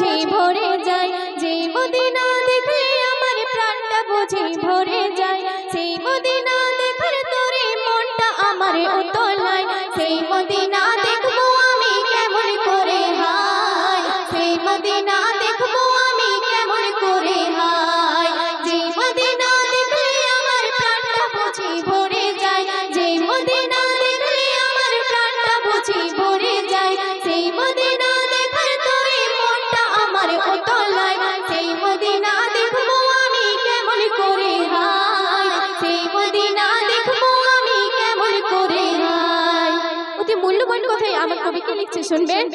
বুঝি ভরে যায় যে মদিনা দেখলে আমার প্রাণটা বোঝে ভরে শুনবেন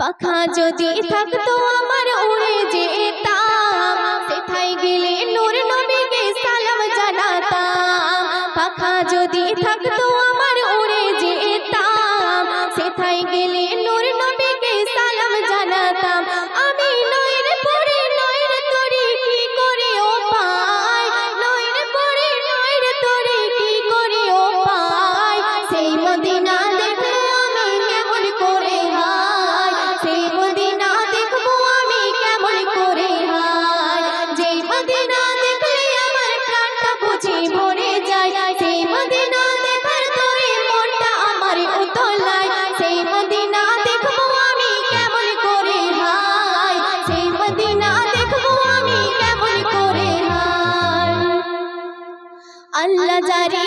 পাখা যদি থাকতো আমার উড়ে যেতাম, সেথায় গেলে নূর নবীকে সালাম জানাতাম। পাখা যদি থাকতো আমার উড়ে যেতাম, সেথায় গেলে আল্লাহ জারি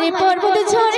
পারে পর্বত ঝড়